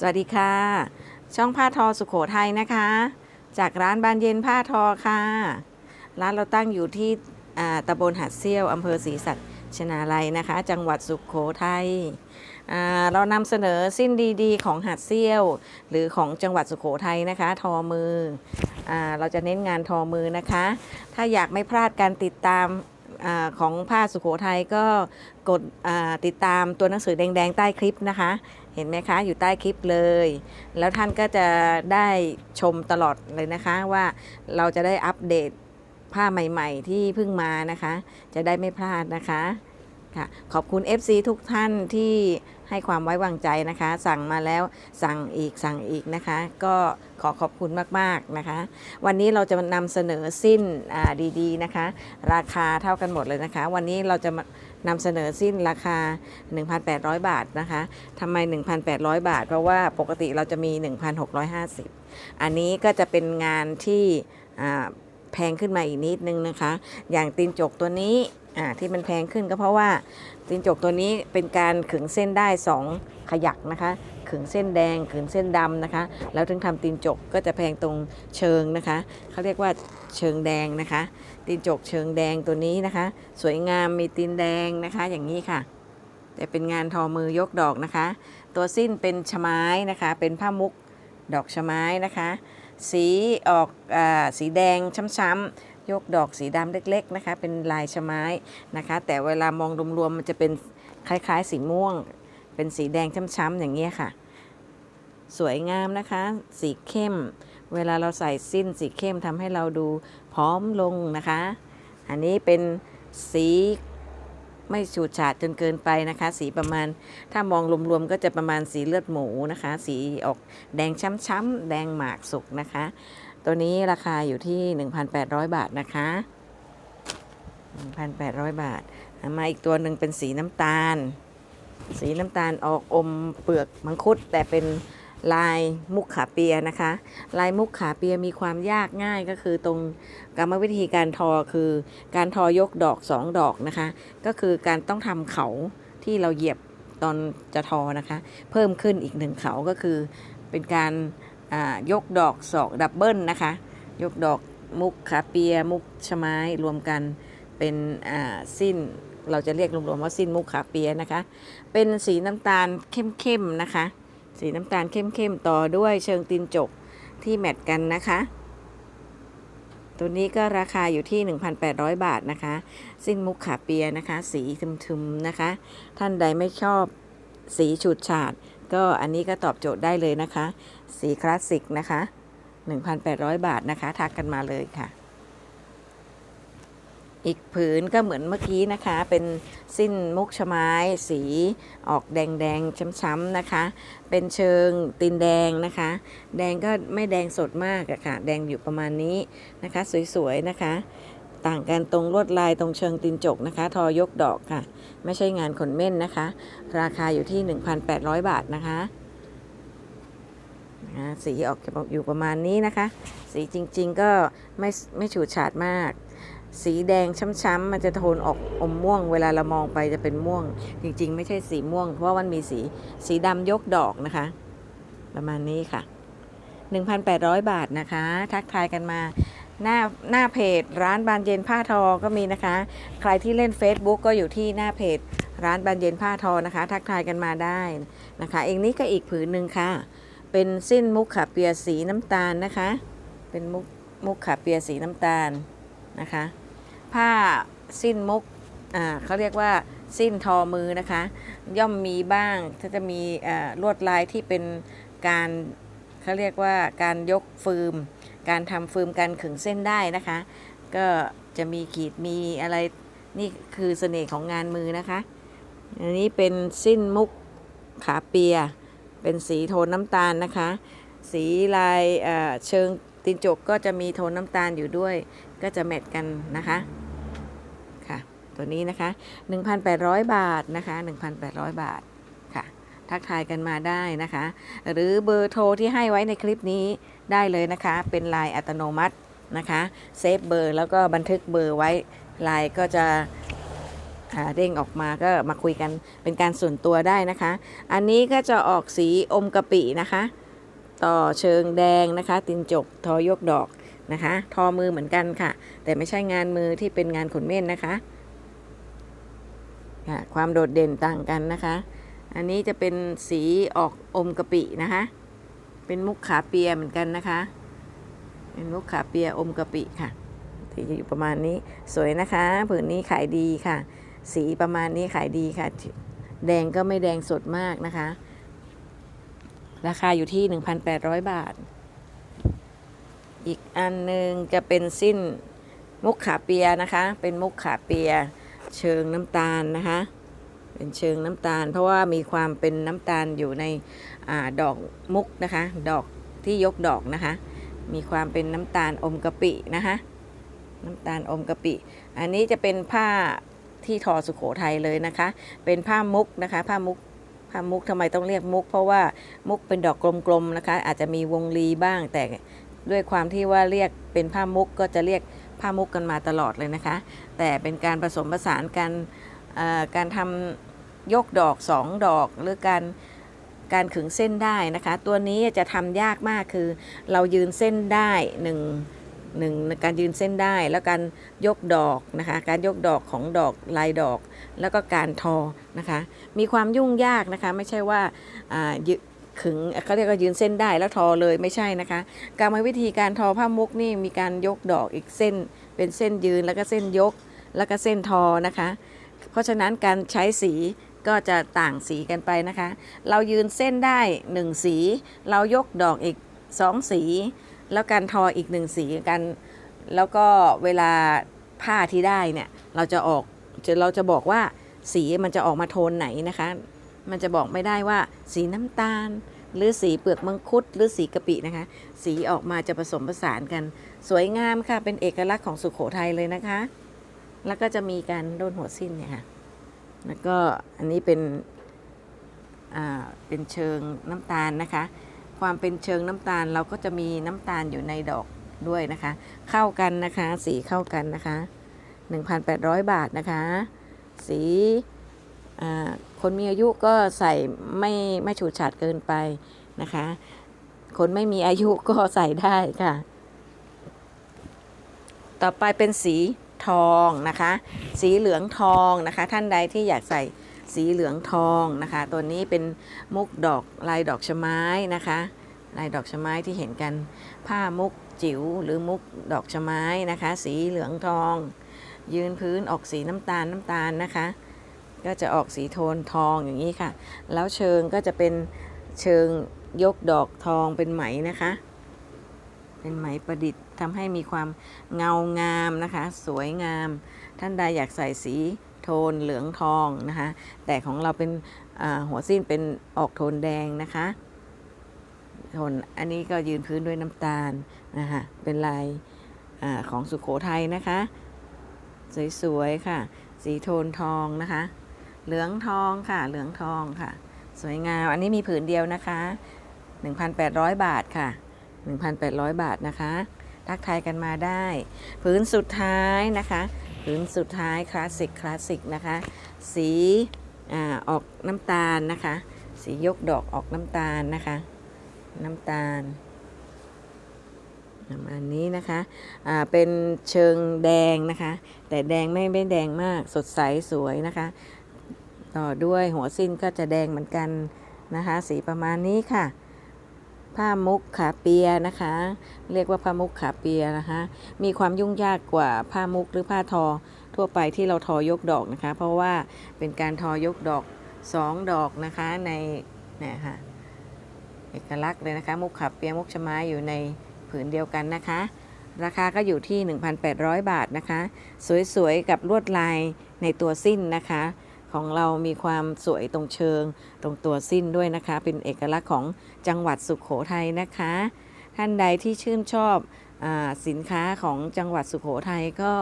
สวัสดีค่ะ ช่องผ้าทอสุขโขทัยนะคะ จากร้านบานเย็นผ้าทอค่ะ ร้านเราตั้งอยู่ที่ตำบลหาดเซี่ยวอำเภอศรีสัชนาลัยนะคะ จังหวัดสุขโขทัยเรานำเสนอสิ้นดีๆ ของหาดเซี่ยว หรือของจังหวัดสุขโขทัยนะคะ ทอมืออเราจะเน้นงานทอมือนะคะ ถ้าอยากไม่พลาดการติดตาม อของผ้าสุโขทัยก็กดติดตามตัวหนังสือแดง ๆ ใต้คลิปนะคะ เห็นไหมคะ อยู่ใต้คลิปเลย แล้วท่านก็จะได้ชมตลอดเลยนะคะว่าเราจะได้อัปเดตผ้าใหม่ ๆ ที่เพิ่งมานะคะ จะได้ไม่พลาดนะคะ ค่ะขอบคุณ FC ทุกท่านที่ให้ความไว้วางใจนะคะ สั่งมาแล้วสั่งอีกสั่งอีกนะคะ ก็ขอขอบคุณมากๆนะคะ วันนี้เราจะนำเสนอสิ้นดีๆนะคะ ราคาเท่ากันหมดเลยนะคะ วันนี้เราจะนำเสนอสิ้นราคา 1,800 บาทนะคะทำไม 1,800 บาท เพราะว่าปกติเราจะมี 1,650 อันนี้ก็จะเป็นงานที่แพงขึ้นมาอีกนิดนึงนะคะ อย่างตีนจกตัวนี้ อ่าที่มันแพงขึ้นก็เพราะว่าตีนจกตัวนี้เป็นการขึงเส้นได้ 2 ขยักนะคะ ขึงเส้นแดงขึงเส้นดำนะคะ แล้วถึงทำตีนจกก็จะแพงตรงเชิงนะคะ เขาเรียกว่าเชิงแดงนะคะ ตีนจกเชิงแดงตัวนี้นะคะ สวยงามมีตีนแดงนะคะอย่างนี้ค่ะแต่เป็นงานทอมือยกดอกนะคะ ตัวสิ้นเป็นชไม้นะคะ เป็นผ้ามุกดอกชไม้นะคะ สีออกอสีแดงช้ำๆ ยกดอกสีดำเล็กๆนะคะ เป็นลายชะไม้นะคะ แต่เวลามองรวมๆมันจะเป็นคล้ายๆ สีม่วง เป็นสีแดงช้ำๆอย่างเงี้ยค่ะ สวยงามนะคะ สีเข้ม เวลาเราใส่สิ้นสีเข้มทำให้เราดูพร้อมลงนะคะ อันนี้เป็นสีไม่ฉูดฉาดจนเกินไปนะคะ สีประมาณถ้ามองรวมๆก็จะประมาณสีเลือดหมูนะคะ สีออกแดงช้ำๆแดงหมากสุกนะคะ ตัวนี้ราคาอยู่ที่ 1,800 บาทนะคะ 1,800 บาทเอามาอีกตัวหนึ่งเป็นสีน้ำตาล สีน้ำตาลออกอมเปลือกมังคุด แต่เป็นลายมุกขาเปียนะคะ ลายมุกขาเปียมีความยากง่ายก็คือตรงกรรมวิธีการทอคือการทอยกดอกสองดอกนะคะ ก็คือการต้องทำเขาที่เราเหยียบตอนจะทอนะคะ เพิ่มขึ้นอีกหนึ่งเขาก็คือเป็นการ ยกดอกสองดับเบิลนะคะ ยกดอกมุกขาเปียมุกชะไม้รวมกันเป็นสิ้นเราจะเรียกรวมๆว่าสิ้นมุกขาเปียนะคะ เป็นสีน้ำตาลเข้มๆนะคะ สีน้ำตาลเข้มๆต่อด้วยเชิงตีนจกที่แมทกันนะคะ ตัวนี้ก็ราคาอยู่ที่ 1,800 บาทนะคะ สิ้นมุกขาเปียนะคะ สีทึมๆนะคะ ท่านใดไม่ชอบสีฉูดฉาด ก็อันนี้ก็ตอบโจทย์ได้เลยนะคะ สีคลาสสิกนะคะ 1,800 บาทนะคะ ทักกันมาเลยค่ะ อีกผืนก็เหมือนเมื่อกี้นะคะ เป็นสิ้นมุกชะไม้สีออกแดงแดงๆช้ำๆนะคะ เป็นเชิงตีนแดงนะคะ แดงก็ไม่แดงสดมากอะค่ะ แดงอยู่ประมาณนี้นะคะ สวยๆนะคะต่างกันตรงลวดลายตรงเชิงตีนจกนะคะ ทอยกดอกค่ะ ไม่ใช่งานขนเม่นนะคะ ราคาอยู่ที่ 1,800 บาทนะคะนะคะ สีออกอยู่ประมาณนี้นะคะ สีจริง ๆ ก็ไม่ไม่ฉูดฉาดมาก สีแดงช้ำๆมันจะโทนออกอมม่วง เวลาเรามองไปจะเป็นม่วง จริง ๆ ไม่ใช่สีม่วง เพราะว่ามันมีสีสีดำยกดอกนะคะ ประมาณนี้ค่ะ 1,800 บาทนะคะ ทักทายกันมาหน้าหน้าเพจร้านบานเย็นผ้าทอก็มีนะคะ ใครที่เล่น Facebook ก็อยู่ที่หน้าเพจร้านบานเย็นผ้าทอนะคะ ทักทายกันมาได้นะคะเองนี้ก็อีกผืนหนึ่งค่ะ เป็นสิ้นมุกขาเปียสีน้ำตาลนะคะ เป็นมุกมุกขาเปียสีน้ำตาลนะคะ ผ้าสิ้นมุกอ่าเขาเรียกว่าสิ้นทอมือนะคะ ย่อมมีบ้างถ้าจะมีลวดลายที่เป็นการเขาเรียกว่าการยกฟืม การทำฟืมการขึงเส้นได้นะคะ ก็จะมีขีดมีอะไรนี่คือเสน่ห์ของงานมือนะคะ อันนี้เป็นสิ้นมุกขาเปีย เป็นสีโทนน้ำตาลนะคะ สีลายเเชิงตีนจกก็จะมีโทนน้ำตาลอยู่ด้วย ก็จะแมทกันนะคะค่ะตัวนี้นะคะ 1,800 บาทนะคะ 1,800 บาทค่ะ ทักทายกันมาได้นะคะ หรือเบอร์โทรที่ให้ไว้ในคลิปนี้ได้เลยนะคะ เป็นลน์อัตโนมัตินะคะเซฟเบอร์แล้วก็บันทึกเบอร์ไว้ลน์ก็จะ เด้งออกมาก็มาคุยกันเป็นการส่วนตัวได้นะคะ อันนี้ก็จะออกสีอมกะปินะคะ ต่อเชิงแดงนะคะ ตินจกทอยกดอกนะคะ ทอมือเหมือนกันค่ะ แต่ไม่ใช่งานมือที่เป็นงานขนเม่นนะคะค่ะความโดดเด่นต่างกันนะคะ อันนี้จะเป็นสีออกอมกะปินะคะ เป็นมุกขาเปียเหมือนกันนะคะ เป็นมุกขาเปียอมกะปิค่ะที่อยู่ประมาณนี้สวยนะคะผืนนี้ขายดีค่ะ สีประมาณนี้ขายดีค่ะ แดงก็ไม่แดงสดมากนะคะ ราคาอยู่ที่ 1,800 บาท อีกอันหนึ่งจะเป็นสิ้นมุกขาเปียนะคะ เป็นมุกขาเปีย เชิงน้ำตาลนะคะ เป็นเชิงน้ำตาล เพราะว่ามีความเป็นน้ำตาลอยู่ในอดอกมุกนะคะ ดอกที่ยกดอกนะคะ มีความเป็นน้ำตาลอมกะปินะคะ น้ำตาลอมกะปิ อันนี้จะเป็นผ้า ที่ทอสุโขทัยเลยนะคะ เป็นผ้ามุกนะคะผ้ามุกผ้ามุกทำไมต้องเรียกมุก เพราะว่ามุกเป็นดอกกลมๆนะคะ อาจจะมีวงรีบ้างแต่ด้วยความที่ว่าเรียกเป็นผ้ามุกก็จะเรียกผ้ามุกกันมาตลอดเลยนะคะ แต่เป็นการผสมผสานกันการทำยกดอกสองดอกหรือการการขึงเส้นได้นะคะ ตัวนี้จะทำยากมากคือ เรายืนเส้นได้หนึ่ง หนึ่งการยืนเส้นได้ แล้วการยกดอกนะคะ การยกดอกของดอกลายดอก แล้วก็การทอนะคะ มีความยุ่งยากนะคะ ไม่ใช่ว่าอ่ายึขึงเขาเรียกว่ายืนเส้นได้แล้วทอเลยไม่ใช่นะคะการมวิธีการทอผ้ามุกนี่มีการยกดอกอีกเส้น เป็นเส้นยืนแล้วก็เส้นยก แล้วก็เส้นทอนะคะ เพราะฉะนั้นการใช้สีก็จะต่างสีกันไปนะคะ เรายืนเส้นได้หนึ่งสี เรายกดอกอีกสองสี แล้วการทออีกหนึ่งสีกันแล้วก็เวลาผ้าที่ได้เนี่ยเราจะออกจะเราจะบอกว่าสีมันจะออกมาโทนไหนนะคะ มันจะบอกไม่ได้ว่าสีน้ำตาล หรือสีเปลือกมังคุด หรือสีกะปินะคะ สีออกมาจะผสมผสานกัน สวยงามค่ะเป็นเอกลักษณ์ของสุขโขทัยเลยนะคะ แล้วก็จะมีการโดนหัวสิ้นเนี่ยค่ะแล้วก็อันนี้เป็นอ่าเป็นเชิงน้ำตาลนะคะ ความเป็นเชิงน้ำตาลเราก็จะมีน้ำตาลอยู่ในดอกด้วยนะคะ เข้ากันนะคะ สีเข้ากันนะคะ 1,800 บาทนะคะ สีคนมีอายุก็ใส่ไม่ไม่ฉูดฉาดเกินไปนะคะ คนไม่มีอายุก็ใส่ได้ค่ะ ต่อไปเป็นสีทองนะคะ สีเหลืองทองนะคะ ท่านใดที่อยากใส่ สีเหลืองทองนะคะตัวนี้เป็นมุกดอกลายดอกชะไม้นะคะลายดอกชะไม้ที่เห็นกัน ผ้ามุกจิ๋วหรือมุกดอกชะไม้นะคะ สีเหลืองทอง ยืนพื้นออกสีน้ำตาลน้ำตาลนะคะ ก็จะออกสีโทนทองอย่างนี้ค่ะ แล้วเชิงก็จะเป็นเชิงยกดอกทองเป็นไหมนะคะ เป็นไหมประดิษฐ์ทำให้มีความเงางามนะคะ สวยงาม ท่านใดอยากใส่สี โทนเหลืองทองนะคะ แต่ของเราเป็นหัวสิ้นเป็นออกโทนแดงนะคะโทนอันนี้ก็ยืนพื้นด้วยน้ำตาลนะคะเป็นลายอของสุขโขทัยนะคะ สวยๆค่ะ สีโทนทองนะคะ เหลืองทองค่ะ เหลืองทองค่ะ สวยงาม อันนี้มีผืนเดียวนะคะ 1,800 บาทค่ะ 1,800 บาทนะคะ ทักทายกันมาได้ ผืนสุดท้ายนะคะ ผืนสุดท้ายคลาสสิกคลาสสิกนะคะ สีอออกน้ำตาลนะคะ สียกดอกออกน้ำตาลนะคะ น้ำตาลประมาณนี้นะคะเป็นเชิงแดงนะคะ แต่แดงไม่ไม่แดงมาก สดใสสวยนะคะ ต่อด้วยหัวสิ้นก็จะแดงเหมือนกันนะคะ สีประมาณนี้ค่ะ ผ้ามุกขาเปียนะคะ เรียกว่าผ้ามุกขาเปียนะคะ มีความยุ่งยากกว่าผ้ามุกหรือผ้าทอทั่วไปที่เราทอยกดอกนะคะ เพราะว่าเป็นการทอยกดอกสองดอกนะคะในเนี่ยค่ะเอกลักษณ์เลยนะคะ มุกขาเปียมุกชะม้อยู่ในผืนเดียวกันนะคะ ราคาก็อยู่ที่ 1,800 บาทนะคะ สวยๆ กับลวดลายในตัวสิ้นนะคะ ของเรามีความสวยตรงเชิง ตรงตัวสิ้นด้วยนะคะ เป็นเอกลักษณ์ของจังหวัดสุขโขทัยนะคะ ท่านใดที่ชื่นชอบอสินค้าของจังหวัดสุขโขทัยก็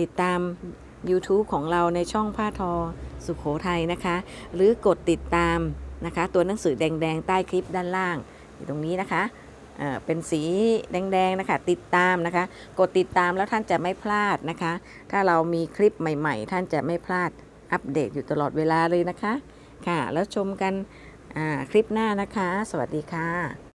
ติดตาม YouTube ของเราในช่องผ้าทอสุขโขทัยนะคะ หรือกดติดตามนะคะ ตัวหนังสือแดง ๆ ใต้คลิปด้านล่างอยู่ตรงนี้นะคะเอ่อเป็นสีแดงๆนะคะ ติดตามนะคะ กดติดตามแล้วท่านจะไม่พลาดนะคะ ถ้าเรามีคลิปใหม่ ๆ ท่านจะไม่พลาด อัปเดตอยู่ตลอดเวลาเลยนะคะ ค่ะ แล้วชมกันคลิปหน้านะคะ สวัสดีค่ะ